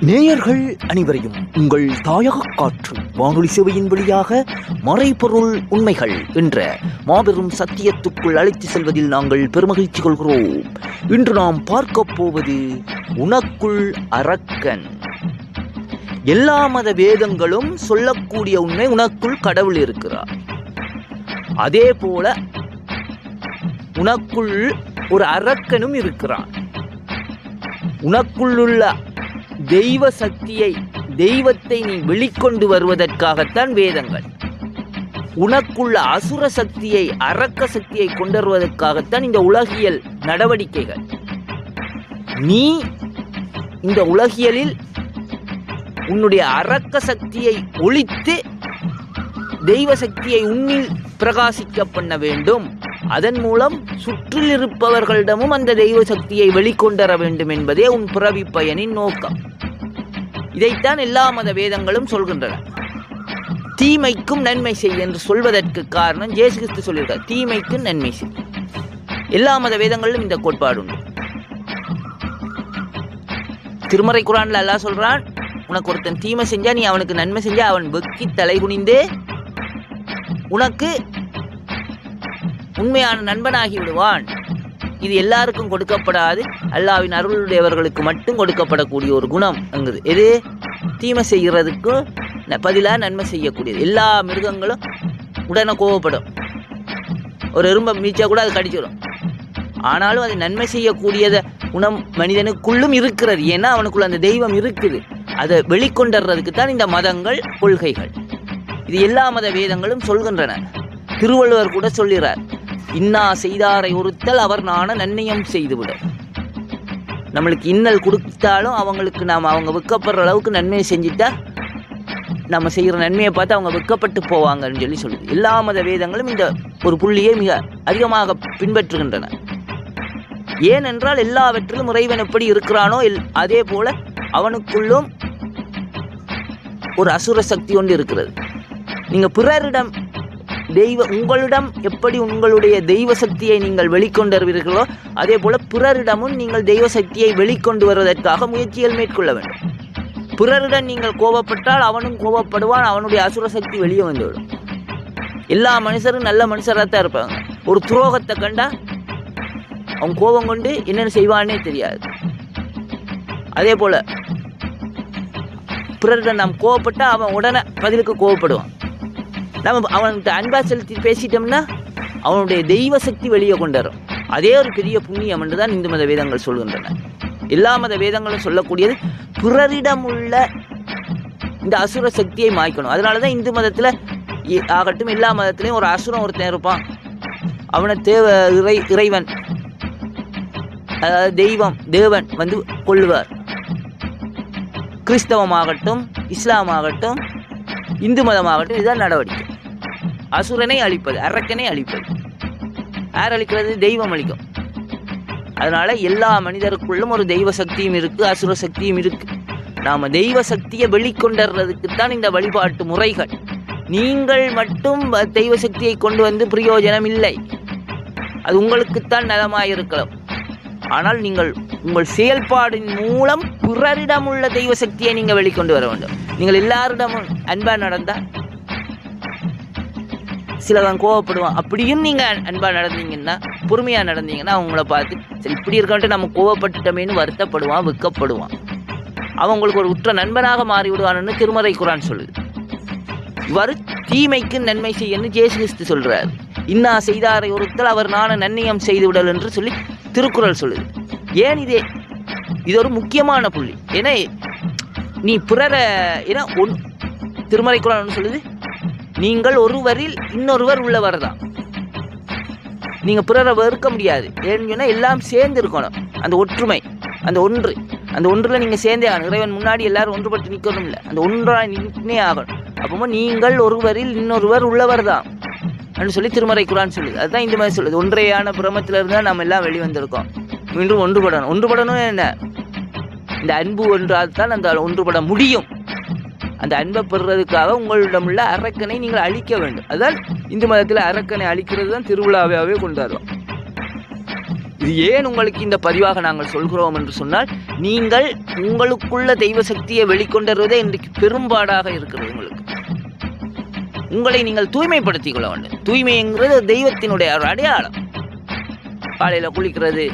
நேயர்கள் அனைவரையும் உங்கள் தாயக காற்று வானொலி சேவையின் வழியாக மறைபொருள் உண்மைகள் என்ற மாபெரும் சத்தியத்துக்குள் அழைத்து செல்வதில் நாங்கள் பெருமகிழ்ச்சி கொள்கிறோம். இன்று நாம் பார்க்க போவது உனக்குள் அரக்கன். எல்லா மத வேதங்களும் சொல்லக்கூடிய உண்மை உனக்குள் கடவுள் இருக்கிறார். அதே போல உனக்குள் ஒரு அரக்கனும் இருக்கிறான். உனக்குள்ளுள்ள தெய்வ சக்தியை தெய்வத்தை நீ வெளிக்கொண்டு வருவதற்காகத்தான் வேதங்கள். உனக்குள்ள அசுர சக்தியை அரக்க சக்தியை கொண்டருவதற்காகத்தான் இந்த உலகியல் நடவடிக்கைகள். நீ இந்த உலகியலில் உன்னுடைய அரக்க சக்தியை ஒழித்து தெய்வ சக்தியை உன்னில் பிரகாசிக்க பண்ண வேண்டும். அதன் மூலம் சுற்றில் இருப்பவர்களிடமும் அந்த தெய்வ சக்தியை வெளிக்கொண்டர வேண்டும் என்பதே உன் பிறவி பயனின் நோக்கம். இதைத்தான் எல்லா மத வேதங்களும் சொல்கின்றன. தீமைக்கும் நன்மை செய் என்று சொல்வதற்கு காரணம் ஜேசு கிறிஸ்து சொல்லியிருக்கார். தீமைக்கும் நன்மை செய். எல்லா மத வேதங்களிலும் இந்த கோட்பாடு உண்டு. திருமறை குரான்ல அல்லாஹ் சொல்றான் உனக்கு ஒருத்தன் தீமை செஞ்சா நீ அவனுக்கு நன்மை செஞ்சா அவன் வெக்கி தலை குனிந்தே உனக்கு உண்மையான நண்பனாகி விடுவான். இது எல்லாருக்கும் கொடுக்கப்படாது. அல்லாவின் அருளுடையவர்களுக்கு மட்டும் கொடுக்கப்படக்கூடிய ஒரு குணம் அங்குது. எது? தீமை செய்கிறதுக்கு பதிலாக நன்மை செய்யக்கூடியது. எல்லா மிருகங்களும் உடனே கோவப்படும். ஒரு எறும்பை மீச்சா கூட அது கடிச்சிடும் ஆனாலும் அது நன்மை செய்யக்கூடியத குணம் மனிதனுக்குள்ளும் இருக்கிறது. ஏன்னா அவனுக்குள்ள அந்த தெய்வம் இருக்குது. அதை வெளிக்கொண்டறதுக்கு தான் இந்த மதங்கள் கொள்கைகள். இது எல்லா மத வேதங்களும் சொல்கின்றன. திருவள்ளுவர் கூட சொல்கிறார் இன்னா செய்தாரை ஒருத்தல் அவர் நாண நன்னியம் செய்துவிட. நம்மளுக்கு இன்னல் கொடுத்தாலும் அவங்களுக்கு நாம் அவங்க வெக்கப்படுற அளவுக்கு நன்மையை செஞ்சுட்டா நம்ம செய்கிற நன்மையை பார்த்து அவங்க வெக்கப்பட்டு போவாங்கன்னு சொல்லி சொல்லுது. எல்லா மத வேதங்களும் இந்த ஒரு புள்ளியை மிக அதிகமாக பின்பற்றுகின்றன. ஏனென்றால் எல்லாவற்றிலும் இறைவன் எப்படி இருக்கிறானோ எல்- அதே போல அவனுக்குள்ளும் ஒரு அசுர சக்தி ஒன்று இருக்கிறது. நீங்கள் பிறரிடம் தெய்வ உங்களிடம் எப்படி உங்களுடைய தெய்வ சக்தியை நீங்கள் வெளிக்கொண்டு வருவீர்களோ அதே போல பிறரிடமும் நீங்கள் தெய்வ சக்தியை வெளிக்கொண்டு வருவதற்காக முயற்சிகள் மேற்கொள்ள வேண்டும். பிறரிடம் நீங்கள் கோபப்பட்டால் அவனும் கோபப்படுவான் அவனுடைய அசுர சக்தி வெளியே வந்துவிடும். எல்லா மனுஷரும் நல்ல மனுஷராக தான் இருப்பாங்க. ஒரு துரோகத்தை கண்டா அவன் கோபம் கொண்டு என்னென்ன செய்வானே தெரியாது. அதே போல பிறரிடம் நாம் கோவப்பட்டால் அவன் உடனே பதிலுக்கு கோவப்படுவான் நம்ம அவன்கிட்ட அன்பா செலுத்தி பேசிட்டோம்னா அவனுடைய தெய்வ சக்தி வெளியே கொண்டு வரும். அதே ஒரு பெரிய புண்ணியம் என்று தான் இந்து மத வேதங்கள் சொல்கின்றன. எல்லா மத வேதங்களும் சொல்லக்கூடியது பிறரிடம் உள்ள இந்த அசுர சக்தியை மாய்க்கணும். அதனால தான் இந்து மதத்தில் ஆகட்டும் எல்லா மதத்திலையும் ஒரு அசுரம் ஒருத்தன் இருப்பான். அவனை தேவ இறை இறைவன் அதாவது தெய்வம் தேவன் வந்து கொள்ளுவார் கிறிஸ்தவமாகட்டும் இஸ்லாமாகட்டும் இந்து மதமாகட்டும் இதுதான் நடவடிக்கை. அசுரனை அழிப்பது அரக்கனை அழிப்பது. யார் அழிக்கிறது? தெய்வம் அழிக்கும். அதனால எல்லா மனிதருக்குள்ளும் ஒரு தெய்வ சக்தியும் இருக்கு அசுர சக்தியும் இருக்கு. நாம தெய்வ சக்தியை வெளிக்கொண்டறதுக்கு தான் இந்த வழிபாட்டு முறைகள். நீங்கள் மட்டும் வ- தெய்வ சக்தியை கொண்டு வந்து பிரயோஜனம் இல்லை. அது உங்களுக்குத்தான் நலமாயிருக்கலாம். ஆனால் நீங்கள் உங்கள் செயல்பாடின் மூலம் பிறரிடம் உள்ள தெய்வ சக்தியை நீங்கள் வெளிக்கொண்டு வர வேண்டும். நீங்கள் எல்லாரிடமும் அன்பா நடந்தால் சிலதான் கோவப்படுவான் அப்படியும் நீங்கள் அன்பாக நடந்தீங்கன்னா பொறுமையாக நடந்தீங்கன்னா அவங்கள பார்த்து சரி இப்படி இருக்கான்ட்டு நம்ம கோவப்பட்டுட்டோமேன்னு வருத்தப்படுவான் வெக்கப்படுவான். அவன் உங்களுக்கு ஒரு உற்ற நண்பனாக மாறி விடுவான்னு திருமறை குரான் சொல்லுது. வரு தீமைக்கு நன்மை செய்யன்னு ஜேசு கிறிஸ்து சொல்கிறார் இன்னா செய்தாரை ஒருத்தல் அவர் நாண நன்னியம் செய்து விடல் என்று சொல்லி திருக்குறள் சொல்லுது. ஏன் இதே? இது ஒரு முக்கியமான புள்ளி. ஏன்னா நீ பிறரை ஏன்னா ஒன் திருமறை குரான் ஒன்று சொல்லுது நீங்கள் ஒருவரில் இன்னொருவர் உள்ளவர் தான் நீங்கள் பிறரை வெறுக்க முடியாது. ஏன்னு எல்லாம் சேர்ந்து இருக்கணும். அந்த ஒற்றுமை அந்த ஒன்று. அந்த ஒன்றில் நீங்கள் சேர்ந்தே ஆகணும். இறைவன் முன்னாடி எல்லாரும் ஒன்றுபட்டு நிக்கணும் இல்லை. அந்த ஒன்றாக நின்னே ஆகணும். அப்போ நீங்கள் ஒருவரில் இன்னொருவர் உள்ளவர் தான் அப்படின்னு சொல்லி திருமறை குரான் சொல்லுது. அதுதான் இந்த மாதிரி சொல்லுது. ஒன்றையான பிரமத்தில் இருந்தால் நம்ம எல்லாம் வெளிவந்திருக்கோம். மீண்டும் ஒன்றுபடணும். ஒன்றுபடணும் என்ன? இந்த அன்பு ஒன்றால் தான் அந்த ஒன்றுபட முடியும். அந்த அன்பை பெறுறதுக்காக உங்களிடம் உள்ள அரக்கனை நீங்கள் அழிக்க வேண்டும். அதான் இந்து மதத்தில் அரக்கனை அழிக்கிறது தான் திருவிழாவாகவே கொண்டாடுவோம் இது ஏன் உங்களுக்கு இந்த பதிவாக நாங்கள் சொல்கிறோம் என்று சொன்னால் நீங்கள் உங்களுக்குள்ள தெய்வ சக்தியை வெளிக்கொண்டதே இன்றைக்கு பெரும்பாடாக இருக்கிறது உங்களுக்கு. உங்களை நீங்கள் தூய்மைப்படுத்திக் கொள்ள வேண்டும். தூய்மைங்கிறது தெய்வத்தினுடைய ஒரு அடையாளம். காலையில் குளிக்கிறது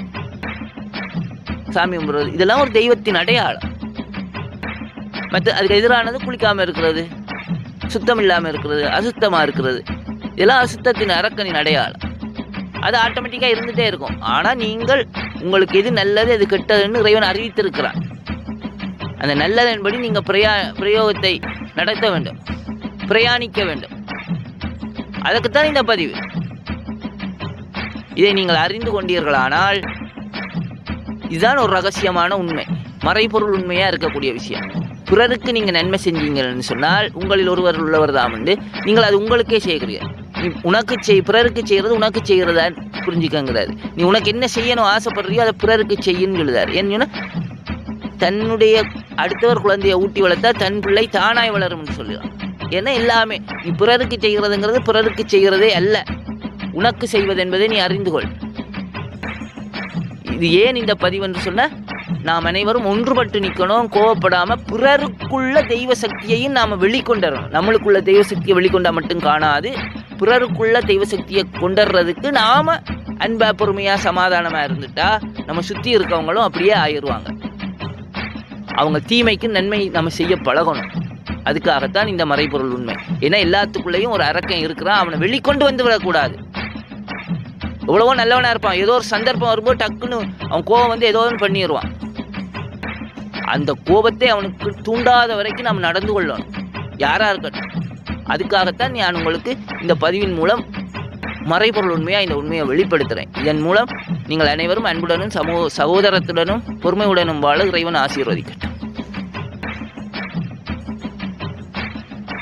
சாமி கும்பிடுறது இதெல்லாம் ஒரு தெய்வத்தின் அடையாளம். மற்ற அதுக்கு எதிரானது குளிக்காமல் இருக்கிறது சுத்தம் இல்லாமல் இருக்கிறது அசுத்தமாக இருக்கிறது. இதெல்லாம் அசுத்தத்தின் அரக்கனின் அடையாளம். அது ஆட்டோமேட்டிக்காக இருந்துகிட்டே இருக்கும். ஆனால் நீங்கள் உங்களுக்கு எது நல்லது எது கெட்டதுன்னு இறைவன் அறிவித்திருக்கிறான். அந்த நல்லதன்படி நீங்கள் பிரயா பிரயோகத்தை நடத்த வேண்டும். பிரயாணிக்க வேண்டும். அதுக்குத்தான் இந்த பதிவு. இதை நீங்கள் அறிந்து கொண்டீர்களானால் இதுதான் ஒரு ரகசியமான உண்மை. மறைபொருள் உண்மையாக இருக்கக்கூடிய விஷயம். பிறருக்கு நீங்கள் நன்மை செஞ்சீங்கன்னு சொன்னால் உங்களில் ஒருவர் உள்ளவர் தான் வந்து நீங்கள் அது உங்களுக்கே செய்கிறீர்கள். நீ உனக்கு செய் பிறருக்கு செய்கிறது உனக்கு செய்கிறதா புரிஞ்சுக்கங்கிறாரு. நீ உனக்கு என்ன செய்யணும் ஆசைப்படுறியோ அதை பிறருக்கு செய்யுன்னு சொல்லுதார் ஏன்னா தன்னுடைய அடுத்தவர் குழந்தையை ஊட்டி வளர்த்தா தன் பிள்ளை தானாய் வளரும்னு சொல்லுவான் ஏன்னா எல்லாமே நீ பிறருக்கு செய்கிறதுங்கிறது பிறருக்கு செய்கிறதே அல்ல. உனக்கு செய்வது என்பதை நீ அறிந்து கொள். இது ஏன் இந்த பதிவு என்று சொன்ன நாம் அனைவரும் ஒன்றுபட்டு நிற்கணும் கோவப்படாமல் பிறருக்குள்ள தெய்வ சக்தியையும் நாம் வெளிக்கொண்டறணும் நம்மளுக்குள்ள தெய்வ சக்தியை வெளிக்கொண்டா மட்டும் காணாது பிறருக்குள்ள தெய்வ சக்தியை கொண்டுறதுக்கு நாம அன்பா பொறுமையா சமாதானமா இருந்துட்டா நம்ம சுத்தி இருக்கவங்களும் அப்படியே ஆயிடுவாங்க. அவங்க தீமைக்கு நன்மை நம்ம செய்ய பழகணும். அதுக்காகத்தான் இந்த மறைபொருள் உண்மை. ஏன்னா எல்லாத்துக்குள்ளேயும் ஒரு அரக்கம் இருக்கிறான் அவனை வெளிக்கொண்டு வந்து விடக்கூடாது. எவ்வளவோ நல்லவனா இருப்பான். ஏதோ ஒரு சந்தர்ப்பம் வரும்போது டக்குன்னு அவன் கோவம் வந்து ஏதோ ஒன்று பண்ணிடுவான். அந்த கோபத்தை அவனுக்கு தூண்டாத வரைக்கும் நாம் நடந்து கொள்ளணும். யாரா இருக்கட்டும். அதுக்காகத்தான் நான் உங்களுக்கு இந்த பதிவின் மூலம் மறைபொருள் உண்மையாக இந்த உண்மையை வெளிப்படுத்துகிறேன் இதன் மூலம் நீங்கள் அனைவரும் அன்புடனும் சமூக சகோதரத்துடனும் பொறுமையுடனும் வாழ இறைவன் ஆசீர்வதிக்கட்டும்.